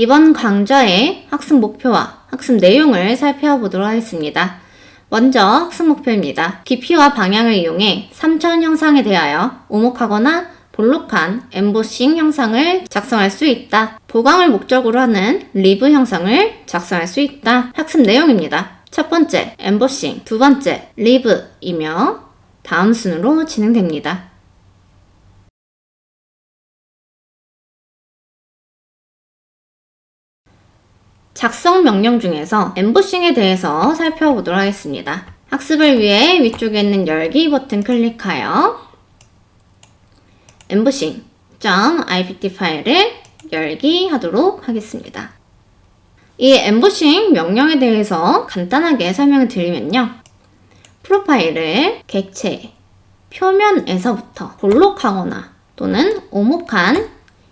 이번 강좌의 학습 목표와 학습 내용을 살펴보도록 하겠습니다. 먼저 학습 목표입니다. 깊이와 방향을 이용해 3천 형상에 대하여 오목하거나 볼록한 엠보싱 형상을 작성할 수 있다. 보강을 목적으로 하는 리브 형상을 작성할 수 있다. 학습 내용입니다. 첫 번째, 엠보싱. 두 번째, 리브이며 다음 순으로 진행됩니다. 작성 명령 중에서 엠보싱에 대해서 살펴보도록 하겠습니다. 학습을 위해 위쪽에 있는 열기 버튼 클릭하여 엠보싱.ipt 파일을 열기 하도록 하겠습니다. 이 엠보싱 명령에 대해서 간단하게 설명을 드리면요. 프로파일을 객체, 표면에서부터 볼록하거나 또는 오목한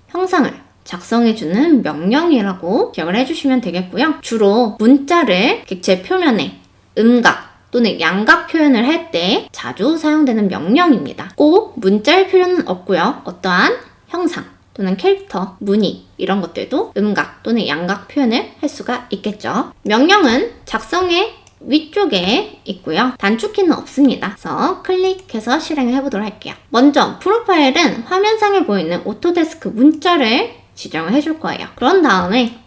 형상을 작성해주는 명령이라고 기억을 해주시면 되겠고요. 주로 문자를 객체 표면에 음각 또는 양각 표현을 할 때 자주 사용되는 명령입니다. 꼭 문자일 필요는 없고요. 어떠한 형상 또는 캐릭터, 무늬 이런 것들도 음각 또는 양각 표현을 할 수가 있겠죠. 명령은 작성의 위쪽에 있고요. 단축키는 없습니다. 그래서 클릭해서 실행을 해보도록 할게요. 먼저 프로파일은 화면상에 보이는 오토데스크 문자를 지정을 해줄 거예요. 그런 다음에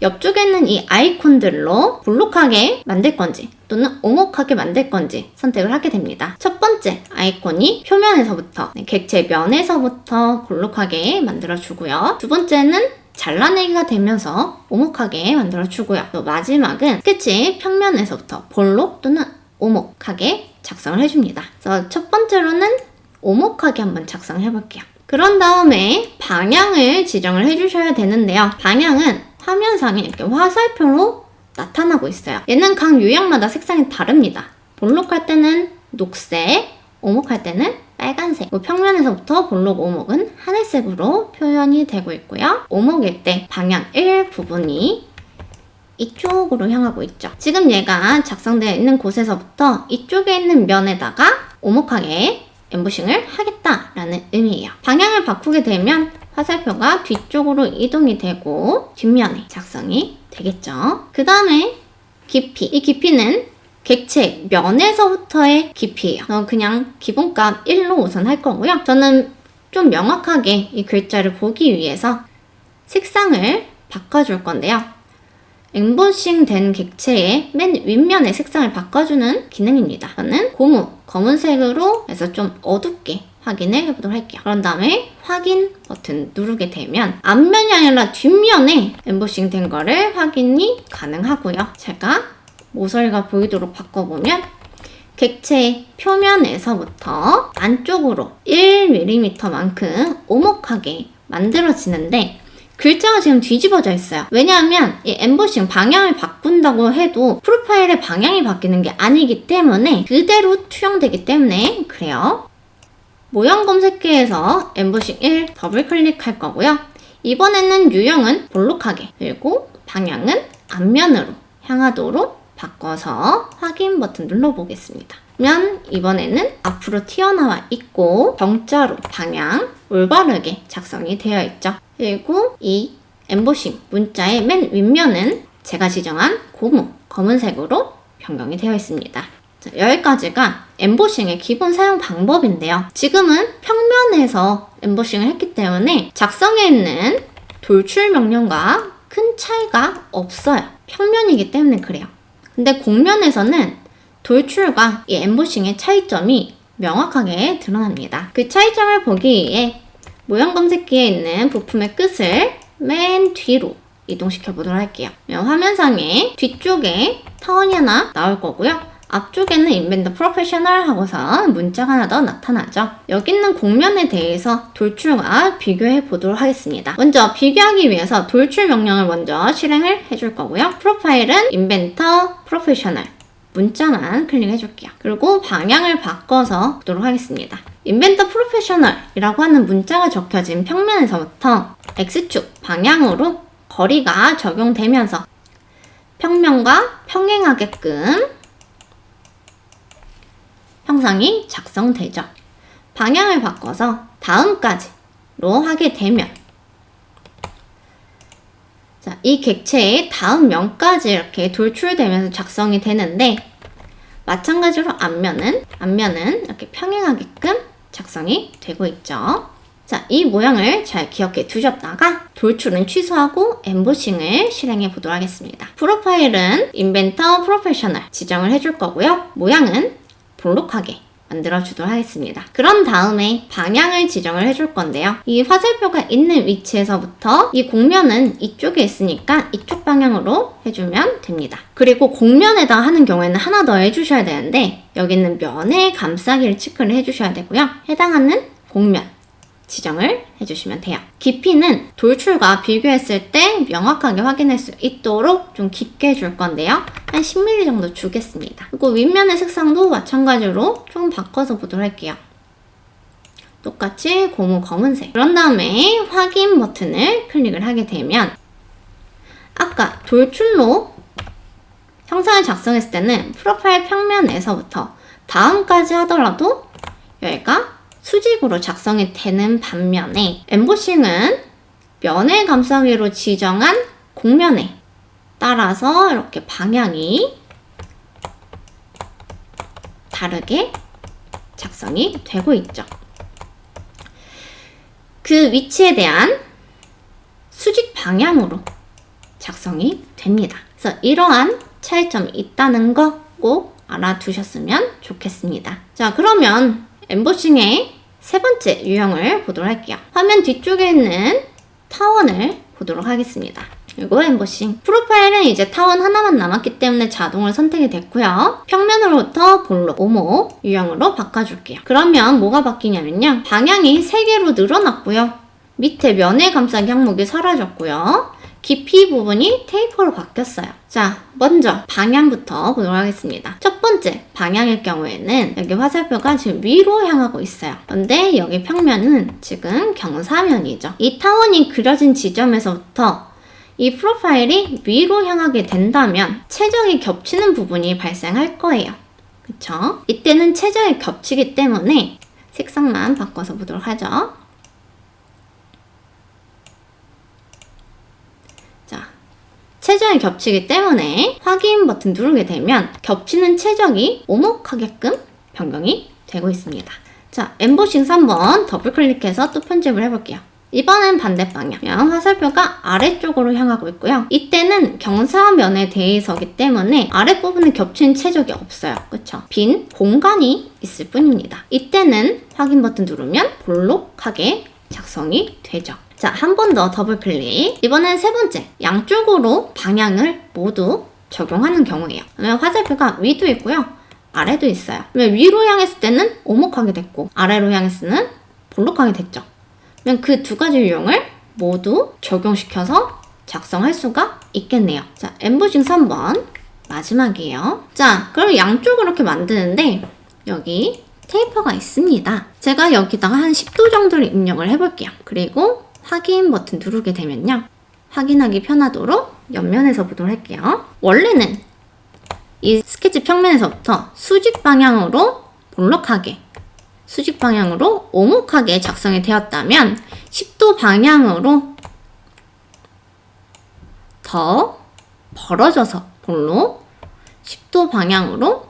옆쪽에 있는 이 아이콘들로 볼록하게 만들 건지 또는 오목하게 만들 건지 선택을 하게 됩니다. 첫 번째 아이콘이 표면에서부터 네, 객체 면에서부터 볼록하게 만들어 주고요. 두 번째는 잘라내기가 되면서 오목하게 만들어 주고요. 또 마지막은 스케치 평면에서부터 볼록 또는 오목하게 작성을 해줍니다. 그래서 첫 번째로는 오목하게 한번 작성해 볼게요. 그런 다음에 방향을 지정을 해주셔야 되는데요. 방향은 화면상에 이렇게 화살표로 나타나고 있어요. 얘는 각 유형마다 색상이 다릅니다. 볼록할 때는 녹색, 오목할 때는 빨간색. 평면에서부터 볼록 오목은 하늘색으로 표현이 되고 있고요. 오목일 때 방향 1 부분이 이쪽으로 향하고 있죠. 지금 얘가 작성되어 있는 곳에서부터 이쪽에 있는 면에다가 오목하게 엠보싱을 하겠다라는 의미예요. 방향을 바꾸게 되면 화살표가 뒤쪽으로 이동이 되고 뒷면에 작성이 되겠죠. 그 다음에 깊이. 이 깊이는 객체 면에서부터의 깊이예요. 어, 그냥 기본값 1로 우선 할 거고요. 저는 좀 명확하게 이 글자를 보기 위해서 색상을 바꿔줄 건데요. 엠보싱 된 객체의 맨 윗면의 색상을 바꿔주는 기능입니다. 저는 고무, 검은색으로 해서 좀 어둡게 확인을 해보도록 할게요. 그런 다음에 확인 버튼 누르게 되면 앞면이 아니라 뒷면에 엠보싱 된 거를 확인이 가능하고요. 제가 모서리가 보이도록 바꿔보면 객체 표면에서부터 안쪽으로 1mm만큼 오목하게 만들어지는데 글자가 지금 뒤집어져 있어요. 왜냐하면 이 엠보싱 방향을 바꾼다고 해도 프로파일의 방향이 바뀌는 게 아니기 때문에 그대로 투영되기 때문에 그래요. 모형 검색기에서 엠보싱 1 더블 클릭할 거고요. 이번에는 유형은 볼록하게 그리고 방향은 앞면으로 향하도록 바꿔서 확인 버튼 눌러보겠습니다. 그러면 이번에는 앞으로 튀어나와 있고 정자로 방향 올바르게 작성이 되어 있죠. 그리고 이 엠보싱 문자의 맨 윗면은 제가 지정한 고무 검은색으로 변경이 되어 있습니다. 자, 여기까지가 엠보싱의 기본 사용 방법인데요. 지금은 평면에서 엠보싱을 했기 때문에 작성에 있는 돌출 명령과 큰 차이가 없어요. 평면이기 때문에 그래요. 근데 곡면에서는 돌출과 이 엠보싱의 차이점이 명확하게 드러납니다. 그 차이점을 보기 위해 모형 검색기에 있는 부품의 끝을 맨 뒤로 이동시켜 보도록 할게요. 화면상에 뒤쪽에 타원이 하나 나올 거고요. 앞쪽에는 인벤더 프로페셔널 하고서 문자가 하나 더 나타나죠. 여기 있는 곡면에 대해서 돌출과 비교해 보도록 하겠습니다. 먼저 비교하기 위해서 돌출 명령을 먼저 실행을 해줄 거고요. 프로파일은 인벤터 프로페셔널 문자만 클릭해 줄게요. 그리고 방향을 바꿔서 보도록 하겠습니다. 인벤터 프로페셔널이라고 하는 문자가 적혀진 평면에서부터 X축 방향으로 거리가 적용되면서 평면과 평행하게끔 형상이 작성되죠. 방향을 바꿔서 다음까지로 하게 되면 자, 이 객체의 다음 면까지 이렇게 돌출되면서 작성이 되는데 마찬가지로 앞면은 앞면은 이렇게 평행하게끔 작성이 되고 있죠. 자, 이 모양을 잘 기억해 두셨다가 돌출은 취소하고 엠보싱을 실행해 보도록 하겠습니다. 프로파일은 인벤터 프로페셔널 지정을 해줄 거고요. 모양은 볼록하게 만들어 주도록 하겠습니다. 그런 다음에 방향을 지정을 해줄 건데요. 이 화살표가 있는 위치에서부터 이 곡면은 이쪽에 있으니까 이쪽 방향으로 해주면 됩니다. 그리고 곡면에다 하는 경우에는 하나 더 해주셔야 되는데 여기 있는 면의 감싸기를 체크를 해주셔야 되고요. 해당하는 곡면 지정을 해주시면 돼요. 깊이는 돌출과 비교했을 때 명확하게 확인할 수 있도록 좀 깊게 줄 건데요. 한 10mm 정도 주겠습니다. 그리고 윗면의 색상도 마찬가지로 좀 바꿔서 보도록 할게요. 똑같이 고무 검은색. 그런 다음에 확인 버튼을 클릭을 하게 되면 아까 돌출로 형상을 작성했을 때는 프로파일 평면에서부터 다음까지 하더라도 여기가 수직으로 작성이 되는 반면에 엠보싱은 면의 감싸기로 지정한 곡면에 따라서 이렇게 방향이 다르게 작성이 되고 있죠. 그 위치에 대한 수직 방향으로 작성이 됩니다. 그래서 이러한 차이점이 있다는 거 꼭 알아두셨으면 좋겠습니다. 자, 그러면 엠보싱의 세 번째 유형을 보도록 할게요. 화면 뒤쪽에 있는 타원을 보도록 하겠습니다. 그리고 엠보싱. 프로파일은 이제 타원 하나만 남았기 때문에 자동으로 선택이 됐고요. 평면으로부터 볼록, 오목 유형으로 바꿔줄게요. 그러면 뭐가 바뀌냐면요. 방향이 3개로 늘어났고요. 밑에 면의 감싸기 항목이 사라졌고요. 깊이 부분이 테이퍼로 바뀌었어요. 자, 먼저 방향부터 보도록 하겠습니다. 첫 번째 방향일 경우에는 여기 화살표가 지금 위로 향하고 있어요. 그런데 여기 평면은 지금 경사면이죠. 이 타원이 그려진 지점에서부터 이 프로파일이 위로 향하게 된다면 최적이 겹치는 부분이 발생할 거예요. 그쵸? 이때는 최적이 겹치기 때문에 색상만 바꿔서 보도록 하죠. 최적이 겹치기 때문에 확인 버튼 누르게 되면 겹치는 최적이 오목하게끔 변경이 되고 있습니다. 자, 엠보싱 3번 더블 클릭해서 또 편집을 해볼게요. 이번엔 반대 방향. 화살표가 아래쪽으로 향하고 있고요. 이때는 경사면에 대해서기 때문에 아랫부분에 겹친 최적이 없어요. 그쵸? 빈 공간이 있을 뿐입니다. 이때는 확인 버튼 누르면 볼록하게 작성이 되죠. 자, 한 번 더 더블 클릭. 이번엔 세 번째. 양쪽으로 방향을 모두 적용하는 경우예요. 화살표가 위도 있고요. 아래도 있어요. 위로 향했을 때는 오목하게 됐고, 아래로 향했을 때는 볼록하게 됐죠. 그러면 그두 가지 유형을 모두 적용시켜서 작성할 수가 있겠네요. 자, 엠보싱 3번. 마지막이에요. 자, 그럼 양쪽으로 이렇게 만드는데, 여기 테이퍼가 있습니다. 제가 여기다가 한 10도 정도를 입력을 해볼게요. 그리고 확인 버튼 누르게 되면요. 확인하기 편하도록 옆면에서 보도록 할게요. 원래는 이 스케치 평면에서부터 수직 방향으로 볼록하게 수직 방향으로 오목하게 작성이 되었다면 10도 방향으로 더 벌어져서 볼록 10도 방향으로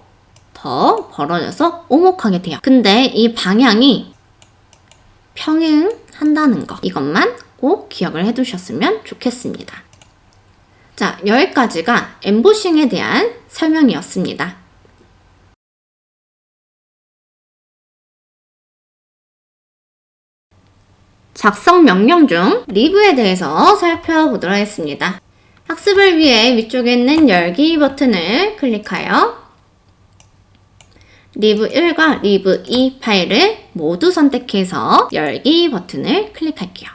더 벌어져서 오목하게 돼요. 근데 이 방향이 평행 한다는 거 이것만 꼭 기억을 해 두셨으면 좋겠습니다. 자, 여기까지가 엠보싱에 대한 설명이었습니다. 작성 명령 중 리브에 대해서 살펴보도록 하겠습니다. 학습을 위해 위쪽에 있는 열기 버튼을 클릭하여 리브 1과 리브 2 파일을 모두 선택해서 열기 버튼을 클릭할게요.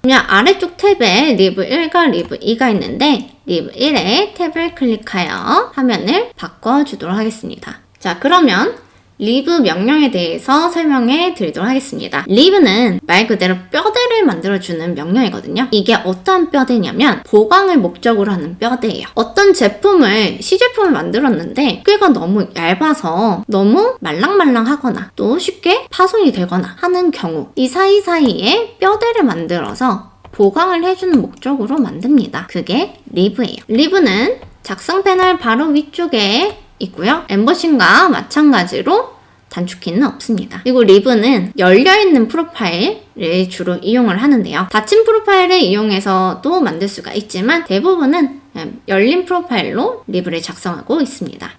그냥 아래쪽 탭에 리브 1과 리브 2가 있는데 리브 1에 탭을 클릭하여 화면을 바꿔주도록 하겠습니다. 자 그러면 리브 명령에 대해서 설명해 드리도록 하겠습니다. 리브는 말 그대로 뼈대를 만들어주는 명령이거든요. 이게 어떤 뼈대냐면 보강을 목적으로 하는 뼈대예요. 어떤 제품을, 시제품을 만들었는데 꾀가 너무 얇아서 너무 말랑말랑하거나 또 쉽게 파손이 되거나 하는 경우 이 사이사이에 뼈대를 만들어서 보강을 해주는 목적으로 만듭니다. 그게 리브예요. 리브는 작성 패널 바로 위쪽에 있고요. 엠버싱과 마찬가지로 단축키는 없습니다. 그리고 리브는 열려있는 프로파일을 주로 이용을 하는데요. 닫힌 프로파일을 이용해서도 만들 수가 있지만 대부분은 열린 프로파일로 리브를 작성하고 있습니다.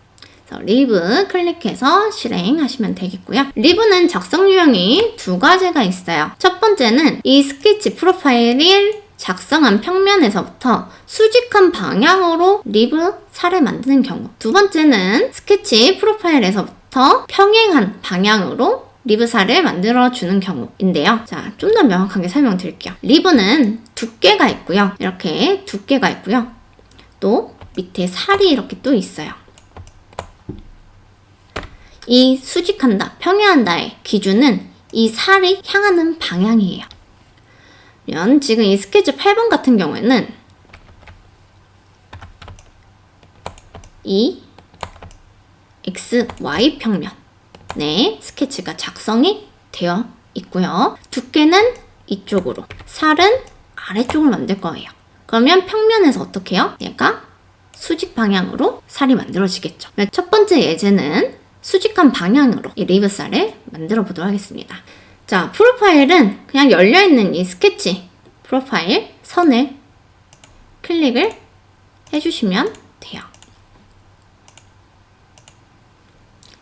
리브 클릭해서 실행하시면 되겠고요. 리브는 작성 유형이 두 가지가 있어요. 첫 번째는 이 스케치 프로파일을 작성한 평면에서부터 수직한 방향으로 리브 살을 만드는 경우. 두 번째는 스케치 프로파일에서부터 평행한 방향으로 리브살을 만들어주는 경우인데요. 자, 좀 더 명확하게 설명드릴게요. 리브는 두께가 있고요. 이렇게 두께가 있고요. 또 밑에 살이 이렇게 또 있어요. 이 수직한다, 평행한다의 기준은 이 살이 향하는 방향이에요. 면 지금 이 스케치 8번 같은 경우에는 이 x, y 평면 네, 스케치가 작성이 되어 있고요. 두께는 이쪽으로, 살은 아래쪽을 만들 거예요. 그러면 평면에서 어떻게 해요? 얘가 수직 방향으로 살이 만들어지겠죠. 첫 번째 예제는 수직한 방향으로 이 리브살을 만들어 보도록 하겠습니다. 자, 프로파일은 그냥 열려있는 이 스케치 프로파일 선을 클릭을 해주시면 돼요.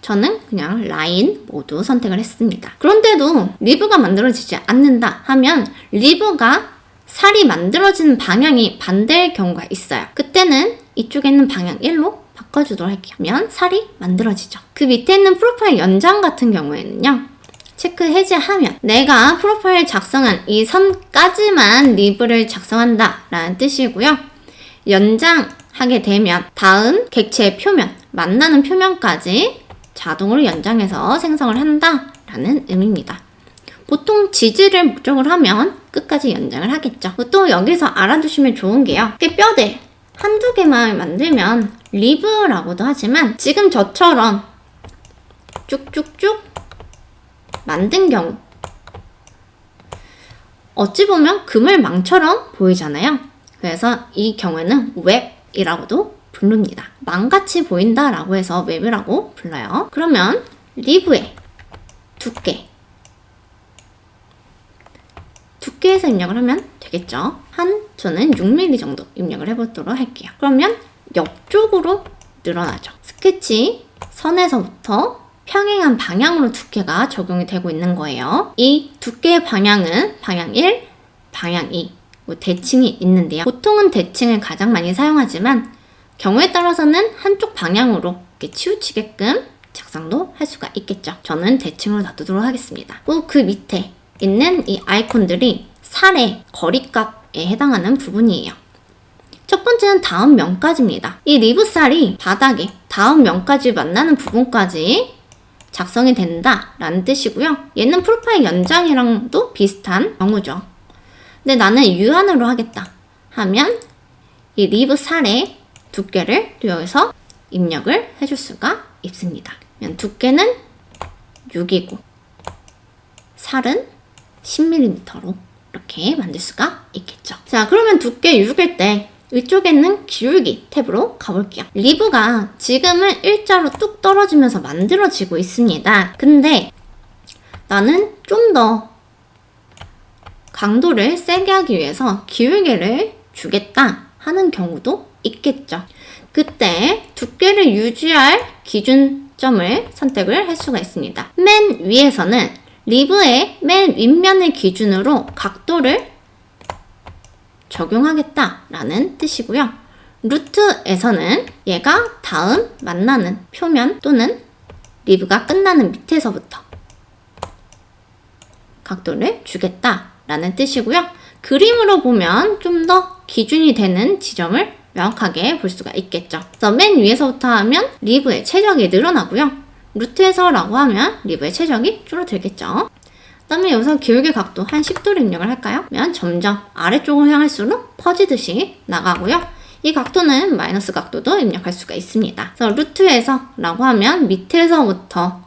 저는 그냥 라인 모두 선택을 했습니다. 그런데도 리브가 만들어지지 않는다 하면 리브가 살이 만들어지는 방향이 반대일 경우가 있어요. 그때는 이쪽에 있는 방향 1로 바꿔주도록 할게요. 그러면 살이 만들어지죠. 그 밑에 있는 프로파일 연장 같은 경우에는요. 체크 해제하면 내가 프로파일 작성한 이 선까지만 리브를 작성한다 라는 뜻이고요. 연장하게 되면 다음 객체의 표면, 만나는 표면까지 자동으로 연장해서 생성을 한다 라는 의미입니다. 보통 지지를 목적으로 하면 끝까지 연장을 하겠죠. 또 여기서 알아두시면 좋은 게요. 뼈대 한두 개만 만들면 리브라고도 하지만 지금 저처럼 쭉쭉쭉 만든 경우 어찌 보면 그물망처럼 보이잖아요. 그래서 이 경우에는 웹이라고도 부릅니다. 망같이 보인다라고 해서 웹이라고 불러요. 그러면 리브의 두께 두께에서 입력을 하면 되겠죠. 한 저는 6mm 정도 입력을 해보도록 할게요. 그러면 옆쪽으로 늘어나죠. 스케치 선에서부터 평행한 방향으로 두께가 적용이 되고 있는 거예요. 이 두께의 방향은 방향 1, 방향 2, 뭐 대칭이 있는데요. 보통은 대칭을 가장 많이 사용하지만 경우에 따라서는 한쪽 방향으로 이렇게 치우치게끔 작성도 할 수가 있겠죠. 저는 대칭으로 놔두도록 하겠습니다. 그리고 그 밑에 있는 이 아이콘들이 살의 거리값에 해당하는 부분이에요. 첫 번째는 다음 면까지입니다. 이 리브살이 바닥에 다음 면까지 만나는 부분까지 작성이 된다 라는 뜻이고요. 얘는 프로파일 연장이랑도 비슷한 경우죠. 근데 나는 유한으로 하겠다 하면 이 리브 살의 두께를 또 여기서 입력을 해줄 수가 있습니다. 두께는 6이고 살은 10mm로 이렇게 만들 수가 있겠죠. 자, 그러면 두께 6일 때 위쪽에 있는 기울기 탭으로 가볼게요. 리브가 지금은 일자로 뚝 떨어지면서 만들어지고 있습니다. 근데 나는 좀 더 강도를 세게 하기 위해서 기울기를 주겠다 하는 경우도 있겠죠. 그때 두께를 유지할 기준점을 선택을 할 수가 있습니다. 맨 위에서는 리브의 맨 윗면을 기준으로 각도를 적용하겠다라는 뜻이고요. 루트에서는 얘가 다음 만나는 표면 또는 리브가 끝나는 밑에서부터 각도를 주겠다라는 뜻이고요. 그림으로 보면 좀 더 기준이 되는 지점을 명확하게 볼 수가 있겠죠. 그래서 맨 위에서부터 하면 리브의 최적이 늘어나고요. 루트에서라고 하면 리브의 최적이 줄어들겠죠. 그다음에 여기서 기울기 각도 한 10도로 입력을 할까요? 그러면 점점 아래쪽을 향할수록 퍼지듯이 나가고요. 이 각도는 마이너스 각도도 입력할 수가 있습니다. 그래서 루트에서 라고 하면 밑에서부터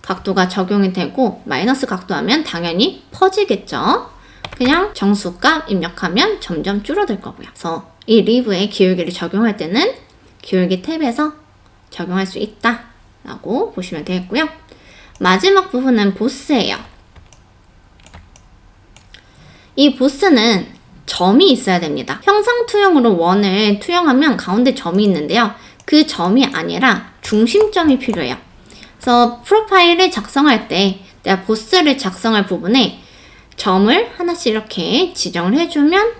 각도가 적용이 되고 마이너스 각도 하면 당연히 퍼지겠죠. 그냥 정수값 입력하면 점점 줄어들 거고요. 그래서 이 리브의 기울기를 적용할 때는 기울기 탭에서 적용할 수 있다 라고 보시면 되겠고요. 마지막 부분은 보스예요. 이 보스는 점이 있어야 됩니다. 형상 투영으로 원을 투영하면 가운데 점이 있는데요. 그 점이 아니라 중심점이 필요해요. 그래서 프로파일을 작성할 때 내가 보스를 작성할 부분에 점을 하나씩 이렇게 지정을 해주면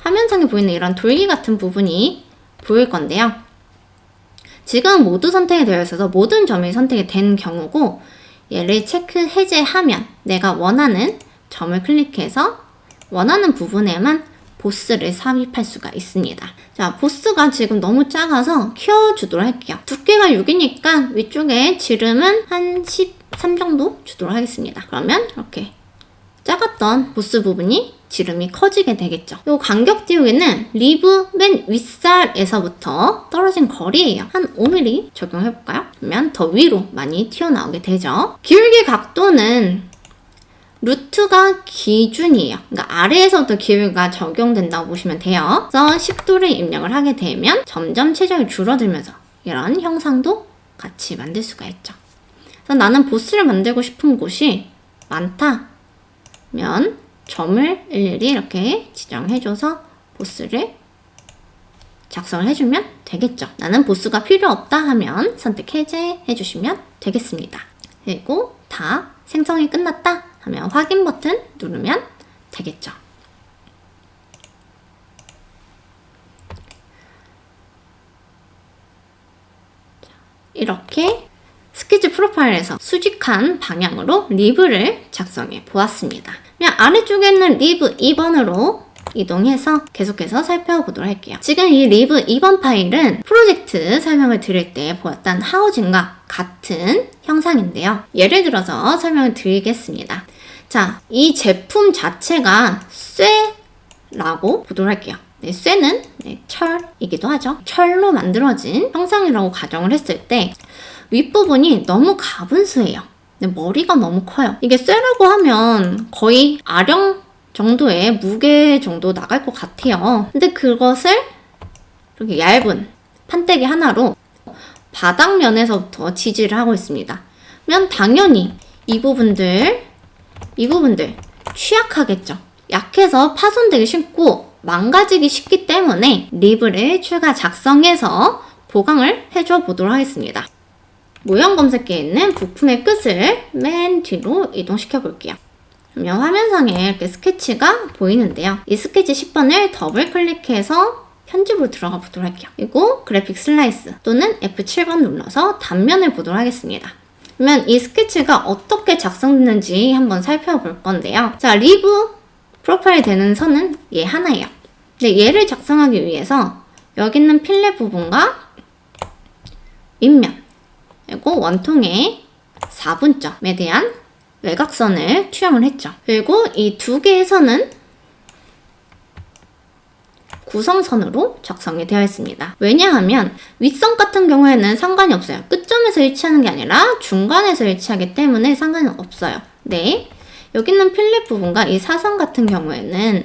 화면상에 보이는 이런 돌기 같은 부분이 보일 건데요. 지금 모두 선택이 되어 있어서 모든 점이 선택이 된 경우고 얘를 체크 해제하면 내가 원하는 점을 클릭해서 원하는 부분에만 보스를 삽입할 수가 있습니다. 자, 보스가 지금 너무 작아서 키워주도록 할게요. 두께가 6이니까 위쪽에 지름은 한 13 정도 주도록 하겠습니다. 그러면 이렇게 작았던 보스 부분이 지름이 커지게 되겠죠. 이 간격 띄우기는 리브 맨 윗살에서부터 떨어진 거리예요. 한 5mm 적용해볼까요? 그러면 더 위로 많이 튀어나오게 되죠. 기울기 각도는 루트가 기준이에요. 그러니까 아래에서부터 기울기가 적용된다고 보시면 돼요. 그래서 10도를 입력을 하게 되면 점점 체적이 줄어들면서 이런 형상도 같이 만들 수가 있죠. 그래서 나는 보스를 만들고 싶은 곳이 많다. 면 점을 일일이 이렇게 지정해줘서 보스를 작성을 해주면 되겠죠. 나는 보스가 필요 없다 하면 선택 해제해 주시면 되겠습니다. 그리고 다 생성이 끝났다 하면 확인 버튼 누르면 되겠죠. 이렇게 스케치 프로파일에서 수직한 방향으로 리브를 작성해 보았습니다. 그냥 아래쪽에 있는 리브 2번으로 이동해서 계속해서 살펴보도록 할게요. 지금 이 리브 2번 파일은 프로젝트 설명을 드릴 때 보았던 하우징과 같은 형상인데요. 예를 들어서 설명을 드리겠습니다. 자, 이 제품 자체가 쇠라고 보도록 할게요. 네, 쇠는 네, 철이기도 하죠. 철로 만들어진 형상이라고 가정을 했을 때 윗부분이 너무 가분수예요. 머리가 너무 커요. 이게 쇠라고 하면 거의 아령 정도의 무게 정도 나갈 것 같아요. 근데 그것을 이렇게 얇은 판때기 하나로 바닥면에서부터 지지를 하고 있습니다. 그러면 당연히 이 부분들, 이 부분들 취약하겠죠. 약해서 파손되기 쉽고 망가지기 쉽기 때문에 립을 추가 작성해서 보강을 해줘 보도록 하겠습니다. 모형 검색기에 있는 부품의 끝을 맨 뒤로 이동시켜 볼게요. 그러면 화면상에 이렇게 스케치가 보이는데요. 이 스케치 10번을 더블 클릭해서 편집으로 들어가 보도록 할게요. 그리고 그래픽 슬라이스 또는 F7번 눌러서 단면을 보도록 하겠습니다. 그러면 이 스케치가 어떻게 작성됐는지 한번 살펴볼 건데요. 자, 리브 프로파일 되는 선은 얘 하나예요. 근데 얘를 작성하기 위해서 여기 있는 필렛 부분과 윗면 그리고 원통의 4분점에 대한 외곽선을 투영을 했죠. 그리고 이 두 개의 선은 구성선으로 작성이 되어 있습니다. 왜냐하면 윗선 같은 경우에는 상관이 없어요. 끝점에서 일치하는 게 아니라 중간에서 일치하기 때문에 상관은 없어요. 네. 여기 있는 필렛 부분과 이 사선 같은 경우에는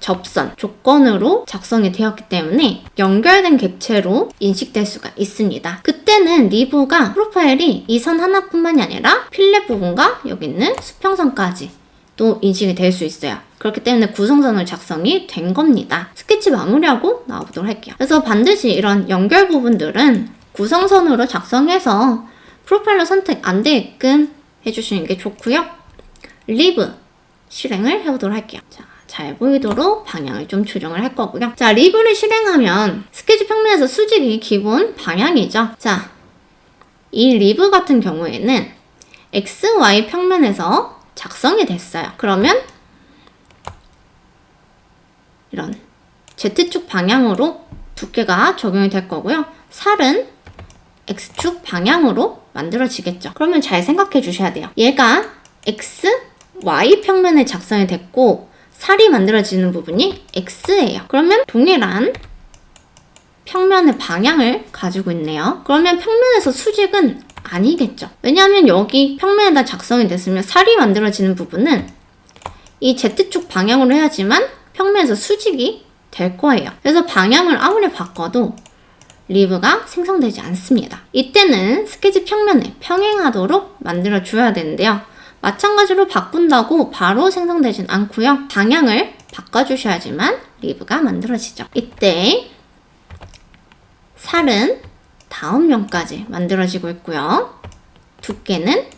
접선 조건으로 작성이 되었기 때문에 연결된 객체로 인식될 수가 있습니다. 그때는 리브가 프로파일이 이 선 하나뿐만이 아니라 필렛 부분과 여기 있는 수평선까지 또 인식이 될 수 있어요. 그렇기 때문에 구성선을 작성이 된 겁니다. 스케치 마무리하고 나와보도록 할게요. 그래서 반드시 이런 연결 부분들은 구성선으로 작성해서 프로파일러 선택 안 되게끔 해주시는 게 좋고요. 리브 실행을 해보도록 할게요. 자, 잘 보이도록 방향을 좀 조정을 할 거고요. 자, 리브를 실행하면 스케치 평면에서 수직이 기본 방향이죠. 자, 이 리브 같은 경우에는 X, Y 평면에서 작성이 됐어요. 그러면 이런 Z축 방향으로 두께가 적용이 될 거고요. 살은 X축 방향으로 만들어지겠죠. 그러면 잘 생각해 주셔야 돼요. 얘가 X, Y 평면에 작성이 됐고 살이 만들어지는 부분이 X예요. 그러면 동일한 평면의 방향을 가지고 있네요. 그러면 평면에서 수직은 아니겠죠. 왜냐하면 여기 평면에다 작성이 됐으면 살이 만들어지는 부분은 이 Z축 방향으로 해야지만 평면에서 수직이 될 거예요. 그래서 방향을 아무리 바꿔도 리브가 생성되지 않습니다. 이때는 스케치 평면에 평행하도록 만들어 줘야 되는데요. 마찬가지로 바꾼다고 바로 생성되진 않고요. 방향을 바꿔주셔야지만 리브가 만들어지죠. 이때 살은 다음 면까지 만들어지고 있고요. 두께는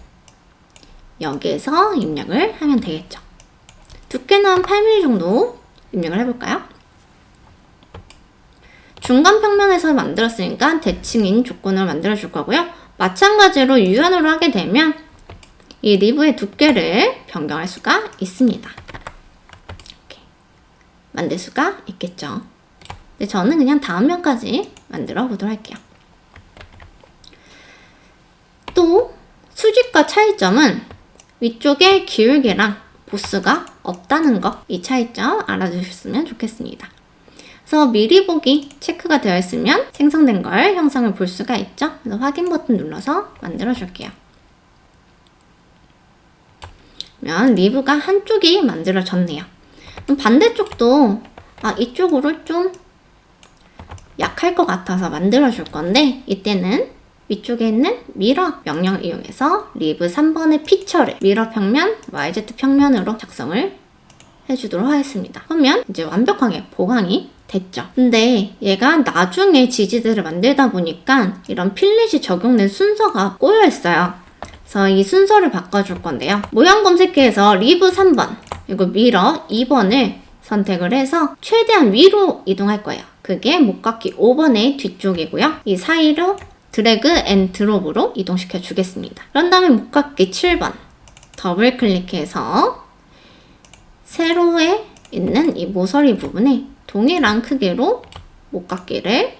여기에서 입력을 하면 되겠죠. 두께는 한 8mm 정도 입력을 해볼까요? 중간 평면에서 만들었으니까 대칭인 조건을 만들어 줄 거고요. 마찬가지로 유연으로 하게 되면 이 리브의 두께를 변경할 수가 있습니다. 이렇게 만들 수가 있겠죠. 근데 저는 그냥 다음 면까지 만들어 보도록 할게요. 또 수직과 차이점은 위쪽에 기울기랑 보스가 없다는 거이 차이점 알아주셨으면 좋겠습니다. 그래서 미리 보기 체크가 되어 있으면 생성된 걸 형상을 볼 수가 있죠. 그래서 확인 버튼 눌러서 만들어 줄게요. 그러면 리브가 한쪽이 만들어졌네요. 반대쪽도 아 이쪽으로 좀 약할 것 같아서 만들어 줄 건데 이때는 위쪽에 있는 미러 명령을 이용해서 리브 3번의 피처를 미러 평면, YZ 평면으로 작성을 해주도록 하겠습니다. 그러면 이제 완벽하게 보강이 됐죠. 근데 얘가 나중에 지지들을 만들다 보니까 이런 필릿이 적용된 순서가 꼬여 있어요. 그래서 이 순서를 바꿔줄 건데요. 모양 검색기에서 리브 3번, 그리고 미러 2번을 선택을 해서 최대한 위로 이동할 거예요. 그게 목깎이 5번의 뒤쪽이고요. 이 사이로 드래그 앤 드롭으로 이동시켜 주겠습니다. 그런 다음에 목깎이 7번 더블 클릭해서 세로에 있는 이 모서리 부분에 동일한 크기로 목깎이를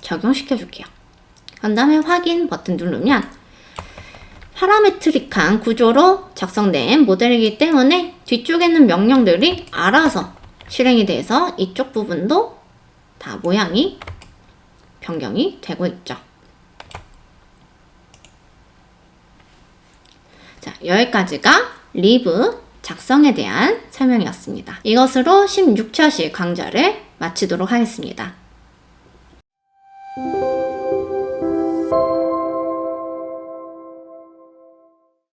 적용시켜 줄게요. 그 다음에 확인 버튼 누르면 파라메트릭한 구조로 작성된 모델이기 때문에 뒤쪽에 있는 명령들이 알아서 실행이 돼서 이쪽 부분도 다 모양이 변경이 되고 있죠. 자, 여기까지가 리브 작성에 대한 설명이었습니다. 이것으로 16차시 강좌를 마치도록 하겠습니다.